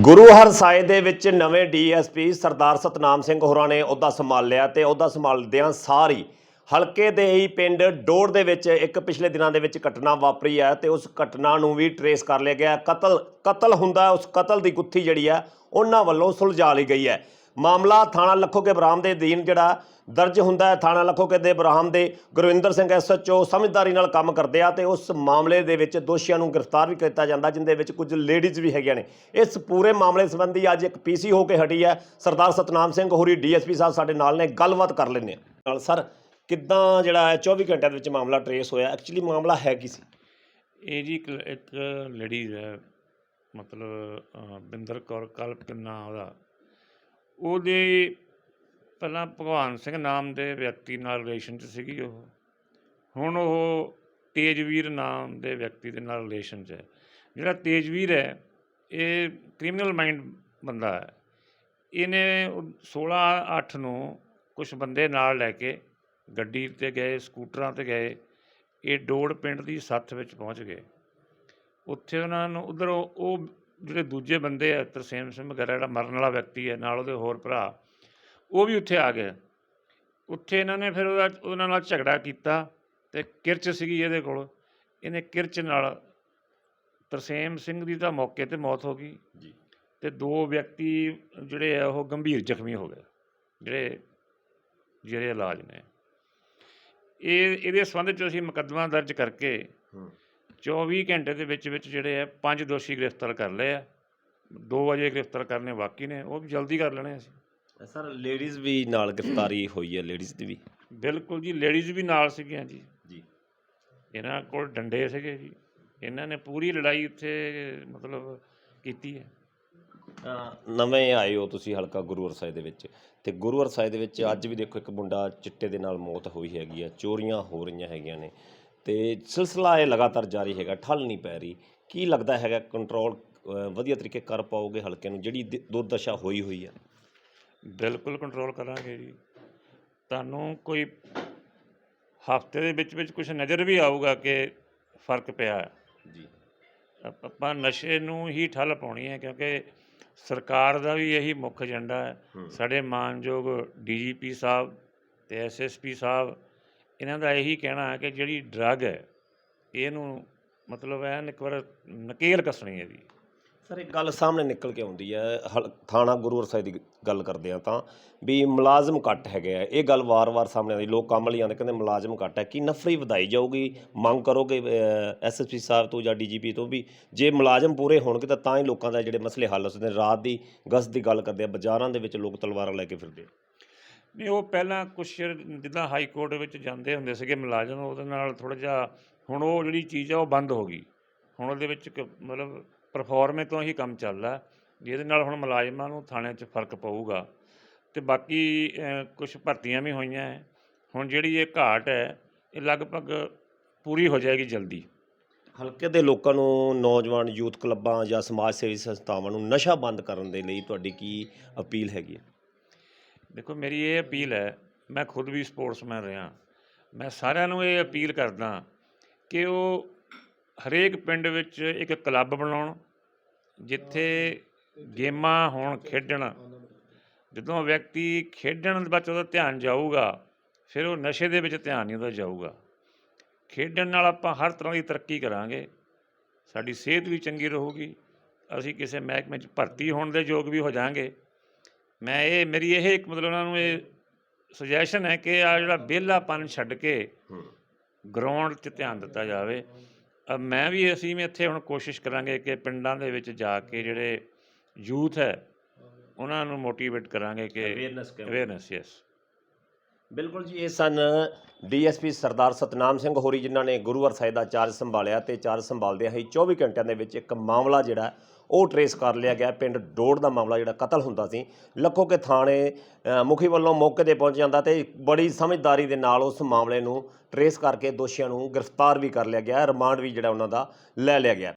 ਗੁਰੂ ਹਰ ਹਰਸਾਏ ਦੇ ਵਿੱਚ ਨਵੇਂ ਡੀਐਸਪੀ ਸਰਦਾਰ ਸਤਨਾਮ ਸਿੰਘ ਹੋਰਾਂ ਨੇ ਅਹੁਦਾ ਸੰਭਾਲ ਲਿਆ ਤੇ ਅਹੁਦਾ ਸੰਭਾਲਦਿਆਂ ਸਾਰੀ ਹਲਕੇ ਦੇ ਹੀ ਪਿੰਡ ਡੋੜ ਦੇ ਵਿੱਚ ਇੱਕ ਪਿਛਲੇ ਦਿਨਾਂ ਦੇ ਵਿੱਚ ਘਟਨਾ ਵਾਪਰੀ ਹੈ ਤੇ ਉਸ ਘਟਨਾ ਨੂੰ ਵੀ ਟਰੇਸ ਕਰ ਲਿਆ ਗਿਆ ਕਤਲ ਕਤਲ ਹੁੰਦਾ ਉਸ ਕਤਲ ਦੀ ਗੁੱਥੀ ਜਿਹੜੀ ਹੈ, ਉਹਨਾਂ ਵੱਲੋਂ ਸੁਲਝਾ ਲਈ ਗਈ ਹੈ। ਮਾਮਲਾ ਥਾਣਾ ਲੱਖੋਕੇ ਬਰਾਮ ਦੇ ਅਧੀਨ ਜਿਹੜਾ ਦਰਜ ਹੁੰਦਾ ਹੈ, ਥਾਣਾ ਲੱਖੋਕੇ ਦੇ ਬਰਾਮ ਦੇ ਗੁਰਵਿੰਦਰ ਸਿੰਘ ਐਸਐਚਓ ਸਮਝਦਾਰੀ ਨਾਲ ਕੰਮ ਕਰਦੇ ਆ ਤੇ ਉਸ ਮਾਮਲੇ ਦੇ ਵਿੱਚ ਦੋਸ਼ੀਆਂ ਨੂੰ ਗ੍ਰਿਫਤਾਰ ਵੀ ਕੀਤਾ ਜਾਂਦਾ, ਜਿੰਦੇ ਵਿੱਚ ਕੁਝ ਲੇਡੀਜ਼ ਵੀ ਹੈਗੀਆਂ ਨੇ। ਇਸ ਪੂਰੇ ਮਾਮਲੇ ਸੰਬੰਧੀ ਅੱਜ ਇੱਕ ਪੀਸੀ ਹੋ ਕੇ ਹਟੀ ਹੈ, ਸਰਦਾਰ ਸਤਨਾਮ ਸਿੰਘ ਹੋਰੀ, ਡੀਐਸਪੀ ਸਾਹਿਬ ਸਾਡੇ ਨਾਲ ਨੇ, ਗੱਲਬਾਤ ਕਰ ਲੈਂਦੇ ਆ ਨਾਲ ਸਰ, ਕਿੱਦਾਂ ਜਿਹੜਾ ਹੈ 24 ਘੰਟਿਆਂ ਦੇ ਵਿੱਚ ਮਾਮਲਾ ਟਰੇਸ ਹੋਇਆ ਐਕਚੁਅਲੀ ਮਾਮਲਾ ਹੈ ਕੀ ਸੀ? ਇਹ ਜੀ ਇੱਕ ਇੱਕ ਲੇਡੀਜ਼ ਹੈ, ਮਤਲਬ ਬਿੰਦਰ ਕੌਰ ਕਲਪਨਾ ਉਹਦਾ ਉਹਦੇ ਪਹਿਲਾਂ ਭਗਵਾਨ ਸਿੰਘ ਨਾਮ ਦੇ ਵਿਅਕਤੀ ਨਾਲ ਰਿਲੇਸ਼ਨ 'ਚ ਸੀਗੀ ਉਹ। ਹੁਣ ਉਹ ਤੇਜਵੀਰ ਨਾਮ ਦੇ ਵਿਅਕਤੀ ਦੇ ਨਾਲ ਰਿਲੇਸ਼ਨ 'ਚ ਹੈ। ਜਿਹੜਾ ਤੇਜਵੀਰ ਹੈ, ਇਹ ਕ੍ਰਿਮੀਨਲ ਮਾਈਂਡ ਬੰਦਾ ਹੈ। ਇਹਨੇ 16 8 ਨੂੰ ਕੁਝ ਬੰਦੇ ਨਾਲ ਲੈ ਕੇ ਗੱਡੀ ਤੇ ਗਏ, ਸਕੂਟਰਾਂ ਤੇ ਗਏ, ਇਹ ਡੋੜ ਪਿੰਡ ਦੀ ਸੱਥ ਵਿੱਚ ਪਹੁੰਚ ਗਏ। ਉੱਥੇ ਉਹਨਾਂ ਨੂੰ ਉਧਰ ਉਹ ਜਿਹੜੇ ਦੂਜੇ ਬੰਦੇ ਆ ਤਰਸੇਮ ਸਿੰਘ ਵਗੈਰਾ ਜਿਹੜਾ ਮਰਨ ਵਾਲਾ ਵਿਅਕਤੀ ਹੈ ਨਾਲ ਉਹਦੇ ਹੋਰ ਭਰਾ ਉਹ ਵੀ ਉੱਥੇ ਆ ਗਏ। ਉੱਥੇ ਇਹਨਾਂ ਨੇ ਫਿਰ ਉਹਦਾ ਉਹਨਾਂ ਨਾਲ ਝਗੜਾ ਕੀਤਾ ਤੇ ਕਿਰਚ ਸੀਗੀ ਇਹਦੇ ਕੋਲ। ਇਹਨੇ ਕਿਰਚ ਨਾਲ ਤਰਸੇਮ ਸਿੰਘ ਦੀ ਤਾਂ ਮੌਕੇ ਤੇ ਮੌਤ ਹੋ ਗਈ। ਜੀ। ਤੇ ਦੋ ਵਿਅਕਤੀ ਜਿਹੜੇ ਆ ਉਹ ਗੰਭੀਰ ਜ਼ਖਮੀ ਹੋ ਗਏ ਜਿਹੜੇ ਜਿਹੜੇ ਇਲਾਜ ਨੇ। ਇਹ ਇਹਦੇ ਸੰਬੰਧ ਚ ਅਸੀਂ ਮੁਕੱਦਮਾ ਦਰਜ ਕਰਕੇ 24 ਘੰਟੇ ਦੇ ਵਿੱਚ ਵਿੱਚ ਜਿਹੜੇ ਆ ਪੰਜ ਦੋਸ਼ੀ ਗ੍ਰਿਫਤਾਰ ਕਰ ਲਏ ਆ। 2 ਵਜੇ ਗ੍ਰਿਫਤਾਰ ਕਰਨੇ ਬਾਕੀ ਨੇ ਉਹ ਵੀ ਜਲਦੀ ਕਰ ਲੈਣੇ ਅਸੀਂ। ਸਰ ਲੇਡੀਜ਼ ਵੀ ਨਾਲ ਗ੍ਰਿਫਤਾਰੀ ਹੋਈ ਹੈ ਲੇਡੀਜ਼ ਦੀ ਵੀ? ਬਿਲਕੁਲ ਜੀ ਲੇਡੀਜ਼ ਵੀ ਨਾਲ ਸੀਗੀਆਂ ਜੀ। ਜੀ। ਇਹਨਾਂ ਕੋਲ ਡੰਡੇ ਸੀਗੇ ਜੀ। ਇਹਨਾਂ ਨੇ ਪੂਰੀ ਲੜਾਈ ਉੱਥੇ ਮਤਲਬ ਕੀਤੀ ਹੈ। ਨਵੇਂ ਆਏ ਹੋ ਤੁਸੀਂ ਹਲਕਾ ਗੁਰੂ ਅਰਸਾਏ ਦੇ ਵਿੱਚ। ਤੇ ਗੁਰੂ ਅਰਸਾਏ ਦੇ ਵਿੱਚ ਅੱਜ ਵੀ ਦੇਖੋ ਇੱਕ ਮੁੰਡਾ ਚਿੱਟੇ ਦੇ ਨਾਲ ਮੌਤ ਹੋਈ ਹੈਗੀ ਆ ਚੋਰੀਆਂ ਹੋ ਰਹੀਆਂ ਹੈਗੀਆਂ ਨੇ। ਤੇ ਸਿਲਸਿਲਾ ਇਹ ਲਗਾਤਾਰ ਜਾਰੀ ਹੈਗਾ ਠੱਲ ਨਹੀਂ ਪੈ ਰਹੀ। ਕੀ ਲੱਗਦਾ ਹੈਗਾ ਕੰਟਰੋਲ ਵਧੀਆ ਤਰੀਕੇ ਕਰ ਪਾਓਗੇ ਹਲਕੇ ਨੂੰ ਜਿਹੜੀ ਦ- ਦੁਰਦਸ਼ਾ ਹੋਈ ਹੋਈ ਹੈ ਬਿਲਕੁਲ ਕੰਟਰੋਲ ਕਰਾਂਗੇ ਜੀ। ਤੁਹਾਨੂੰ ਕੋਈ ਹਫ਼ਤੇ ਦੇ ਵਿੱਚ ਵਿੱਚ ਕੁਝ ਨਜ਼ਰ ਵੀ ਆਊਗਾ ਕਿ ਫ਼ਰਕ ਪਿਆ ਹੈ। ਜੀ। ਆਪ- ਆਪਾਂ ਨਸ਼ੇ ਨੂੰ ਹੀ ਠੱਲ ਪਾਉਣੀ ਹੈ ਕਿਉਂਕਿ ਸਰਕਾਰ ਦਾ ਵੀ ਇਹੀ ਮੁੱਖ ਏਜੰਡਾ ਹੈ। ਹੂੰ। ਸਾਡੇ ਮਾਨਯੋਗ ਡੀਜੀਪੀ ਸਾਹਿਬ ਤੇ ਐਸਐਸਪੀ ਸਾਹਿਬ ਇਹਨਾਂ ਦਾ ਇਹੀ ਕਹਿਣਾ ਹੈ ਕਿ ਜਿਹੜੀ ਡਰੱਗ ਹੈ, ਇਹਨੂੰ ਮਤਲਬ ਐਨ ਇੱਕ ਵਾਰ ਨਕੇਲ ਕੱਸਣੀ ਹੈ ਜੀ। ਸਰ, ਇੱਕ ਗੱਲ ਸਾਹਮਣੇ ਨਿਕਲ ਕੇ ਆਉਂਦੀ ਹੈ, ਹਲ- ਥਾਣਾ ਗੁਰੂ ਸਾਹਿਬ ਦੀ ਗੱਲ ਕਰਦੇ ਆ ਤਾਂ, ਵੀ ਮੁਲਾਜ਼ਮ ਘੱਟ ਹੈਗੇ ਆ। ਇਹ ਗੱਲ ਵਾਰ-ਵਾਰ ਸਾਹਮਣੇ ਆਉਂਦੀ, ਲੋਕ ਕੰਮ ਲਈ ਆਉਂਦੇ, ਕਹਿੰਦੇ ਮੁਲਾਜ਼ਮ ਘੱਟ ਹੈ। ਕਿ ਨਫਰੀ ਵਧਾਈ ਜਾਊਗੀ? ਮੰਗ ਕਰੋਗੇ ਐਸਐਸਪੀ ਸਾਹਿਬ ਤੋਂ ਜਾਂ ਡੀਜੀਪੀ ਤੋਂ ਵੀ, ਜੇ ਮੁਲਾਜ਼ਮ ਪੂਰੇ ਹੋਣਗੇ ਤਾਂ ਤਾਂ ਹੀ ਲੋਕਾਂ ਦਾ ਜਿਹੜੇ ਮਸਲੇ ਹੱਲ ਹੋ ਸਕਦੇ ਨੇ। ਰਾਤ ਦੀ ਗਸਤ ਦੀ ਗੱਲ ਕਰਦੇ ਆ, ਬਾਜ਼ਾਰਾਂ ਦੇ ਵਿੱਚ ਲੋਕ ਤਲਵਾਰਾਂ ਲੈ ਕੇ ਫਿਰਦੇ ਆ। ਨਹੀਂ, ਉਹ ਪਹਿਲਾਂ ਕੁਛ ਜਿੱਦਾਂ ਹਾਈ ਕੋਰਟ ਵਿੱਚ ਜਾਂਦੇ ਹੁੰਦੇ ਸੀਗੇ ਮੁਲਾਜ਼ਮ, ਉਹਦੇ ਨਾਲ ਥੋੜਾ ਜਿਹਾ ਹੁਣ ਉਹ ਜਿਹੜੀ ਚੀਜ਼ ਆ ਉਹ ਬੰਦ ਹੋ ਗਈ। ਹੁਣ ਉਹਦੇ ਵਿੱਚ ਇੱਕ ਮਤਲਬ ਪਰਫਾਰਮੇ ਤੋਂ ਹੀ ਕੰਮ ਚੱਲਦਾ, ਜਿਹਦੇ ਨਾਲ ਹੁਣ ਮੁਲਾਜ਼ਮਾਂ ਨੂੰ ਥਾਣਿਆਂ 'ਚ ਫ਼ਰਕ ਪਊਗਾ। ਤੇ ਬਾਕੀ ਕੁਝ ਭਰਤੀਆਂ ਵੀ ਹੋਈਆਂ ਹੈ ਹੁਣ ਜਿਹੜੀ ਇਹ ਘਾਟ ਹੈ ਇਹ ਲਗਭਗ ਪੂਰੀ ਹੋ ਜਾਏਗੀ ਜਲਦੀ। ਹਲਕੇ ਦੇ ਲੋਕਾਂ ਨੂੰ ਨੌਜਵਾਨ ਯੂਥ ਕਲੱਬਾਂ ਜਾਂ ਸਮਾਜ ਸੇਵੀ ਸੰਸਥਾਵਾਂ ਨੂੰ ਨਸ਼ਾ ਬੰਦ ਕਰਨ ਦੇ ਲਈ ਤੁਹਾਡੀ ਕੀ ਅਪੀਲ ਹੈਗੀ ਹੈ ਦੇਖੋ, ਮੇਰੀ ਇਹ ਅਪੀਲ ਹੈ, ਮੈਂ ਖੁਦ ਵੀ ਸਪੋਰਟਸਮੈਨ ਰਿਹਾ। ਮੈਂ ਸਾਰਿਆਂ ਨੂੰ ਇਹ ਅਪੀਲ ਕਰਦਾ ਕਿ ਉਹ ਹਰੇਕ ਪਿੰਡ ਵਿੱਚ ਇੱਕ ਕਲੱਬ ਬਣਾਉਣ, ਜਿੱਥੇ ਗੇਮਾਂ ਹੋਣ, ਖੇਡਣ। ਜਦੋਂ ਵਿਅਕਤੀ ਖੇਡਣ ਦੇ ਵਿੱਚ ਉਹਦਾ ਧਿਆਨ ਜਾਊਗਾ, ਫਿਰ ਉਹ ਨਸ਼ੇ ਦੇ ਵਿੱਚ ਧਿਆਨ ਨਹੀਂ ਉਹਦਾ ਜਾਊਗਾ। ਖੇਡਣ ਨਾਲ ਆਪਾਂ ਹਰ ਤਰ੍ਹਾਂ ਦੀ ਤਰੱਕੀ ਕਰਾਂਗੇ। ਸਾਡੀ ਸਿਹਤ ਵੀ ਚੰਗੀ ਰਹੂਗੀ। ਅਸੀਂ ਕਿਸੇ ਮਹਿਕਮੇ 'ਚ ਭਰਤੀ ਹੋਣ ਦੇ ਯੋਗ ਵੀ ਹੋ ਜਾਾਂਗੇ। ਮੈਂ ਇਹ ਮੇਰੀ ਇਹ ਇੱਕ ਮਤਲਬ ਉਹਨਾਂ ਨੂੰ ਇਹ ਸੁਜੈਸ਼ਨ ਹੈ ਕਿ ਆ ਜਿਹੜਾ ਵਿਹਲਾਪਨ ਛੱਡ ਕੇ ਗਰਾਊਂਡ 'ਚ ਧਿਆਨ ਦਿੱਤਾ ਜਾਵੇ। ਅ, ਮੈਂ ਵੀ ਅਸੀਂ ਵੀ ਇੱਥੇ ਹੁਣ ਕੋਸ਼ਿਸ਼ ਕਰਾਂਗੇ ਕਿ ਪਿੰਡਾਂ ਦੇ ਵਿੱਚ ਜਾ ਕੇ ਜਿਹੜੇ ਯੂਥ ਹੈ ਉਹਨਾਂ ਨੂੰ ਮੋਟੀਵੇਟ ਕਰਾਂਗੇ ਕਿ camp। ਅਵੇਅਰਨੈਸ ਯੈਸ ਬਿਲਕੁਲ ਜੀ ਇਹ ਸਨ ਡੀਐਸਪੀ ਸਰਦਾਰ ਸਤਨਾਮ ਸਿੰਘ ਹੋਰੀ ਜਿਨ੍ਹਾਂ ਨੇ ਗੁਰੂ ਅਰਸਾਏ ਦਾ ਚਾਰਜ ਸੰਭਾਲਿਆ ਤੇ ਚਾਰਜ ਸੰਭਾਲਦਿਆਂ ਹੀ 24 ਘੰਟਿਆਂ ਦੇ ਵਿੱਚ ਇੱਕ ਮਾਮਲਾ ਜਿਹੜਾ ਉਹ ਟਰੇਸ ਕਰ ਲਿਆ ਗਿਆ। ਪਿੰਡ ਡੋੜ ਦਾ ਮਾਮਲਾ ਜਿਹੜਾ ਕਤਲ ਹੁੰਦਾ ਸੀ। ਲੱਖੋ ਕੇ ਥਾਣੇ ਮੁਖੀ ਵੱਲੋਂ ਮੌਕੇ ਤੇ ਪਹੁੰਚ ਜਾਂਦਾ ਤੇ ਬੜੀ ਸਮਝਦਾਰੀ ਦੇ ਨਾਲ ਉਸ ਮਾਮਲੇ ਨੂੰ ਟਰੇਸ ਕਰਕੇ ਦੋਸ਼ੀਆਂ ਨੂੰ ਗ੍ਰਿਫਤਾਰ ਵੀ ਕਰ ਲਿਆ ਗਿਆ। ਰਿਮਾਂਡ ਵੀ ਜਿਹੜਾ ਉਹਨਾਂ ਦਾ ਲੈ ਲਿਆ ਗਿਆ।